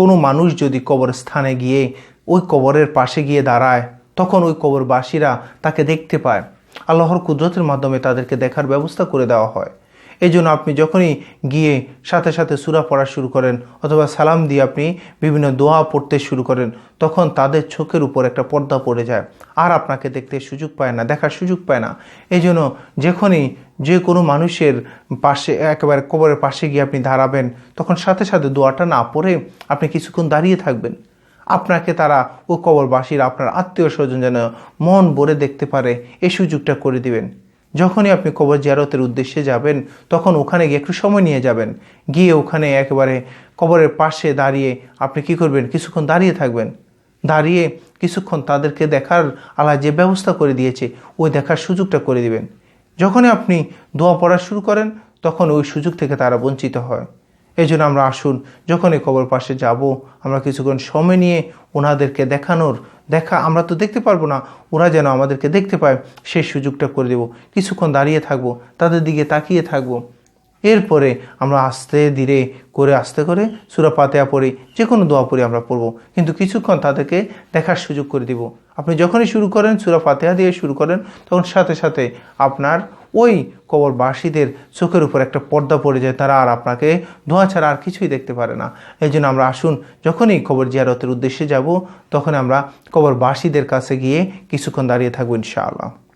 কোনো মানুষ যদি কবর স্থানে গিয়ে ওই কবরের পাশে গিয়ে দাঁড়ায়, তখন ওই কবরবাসীরা তাকে দেখতে পায়। আল্লাহর কুদরতের মাধ্যমে তাদেরকে দেখার ব্যবস্থা করে দেওয়া হয়। এই জন্য আপনি যখনই গিয়ে সাথে সাথে সুরা পড়া শুরু করেন অথবা সালাম দিয়ে আপনি বিভিন্ন দোয়া পড়তে শুরু করেন, তখন তাদের চোখের উপর একটা পর্দা পড়ে যায়। আর আপনাকে দেখতে সুযোগ পায় না, দেখার সুযোগ পায় না। এই জন্য যখনই যে কোনো মানুষের পাশে, একেবারে কবরের পাশে গিয়ে আপনি দাঁড়াবেন, তখন সাথে সাথে দোয়াটা না পড়ে আপনি কিছুক্ষণ দাঁড়িয়ে থাকবেন। আপনাকে তারা ও কবরবাসীর আপনার আত্মীয় স্বজন যেন মন ভরে দেখতে পারে এই সুযোগটা করে দিবেন। যখনই আপনি কবর জিয়ারতের উদ্দেশ্যে যাবেন, তখন ওখানে গিয়ে একটু সময় নিয়ে যাবেন। গিয়ে ওখানে একেবারে কবরের পাশে দাঁড়িয়ে আপনি কি করবেন? কিছুক্ষণ দাঁড়িয়ে থাকবেন। দাঁড়িয়ে কিছুক্ষণ তাদেরকে দেখার আলা যে ব্যবস্থা করে দিয়েছে, ওই দেখার সুযোগটা করে দিবেন। যখনই আপনি দোয়া পড়া শুরু করেন, তখন ওই সুযোগ থেকে তারা বঞ্চিত হয়। এই জন্য আমরা আসুন, যখনই কবর পাশে যাব, আমরা কিছুক্ষণ সময় নিয়ে ওনাদেরকে দেখানোর, দেখা, আমরা তো দেখতে পারব না ওরা যেন আমাদেরকে দেখতে পায়, সেই সুযোগটা করে দেব। কিছুক্ষণ দাঁড়িয়ে থাকব, তাদের দিকে তাকিয়ে থাকব। এরপরে আমরা আস্তে ধীরে করে, আস্তে করে সুরা পাতেয়া পড়ি যে কোনো দোয়া পড়ি আমরা পড়ব, কিন্তু কিছুক্ষণ তাদেরকে দেখার সুযোগ করে দিব। আপনি যখনই শুরু করেন, সুরা ফাতেহা দিয়ে শুরু করেন, তখন সাথে সাথে আপনার ওই কবরবাসীদের চোখের উপর একটা পর্দা পড়ে যায়, তারা আর আপনাকে ধোঁয়া ছাড়া আর কিছুই দেখতে পারে না। এই জন্য আমরা আসুন, যখনই কবর জিয়ারতের উদ্দেশ্যে যাব তখন আমরা কবরবাসীদের কাছে গিয়ে কিছুক্ষণ দাঁড়িয়ে থাকব ইনশাআল্লাহ।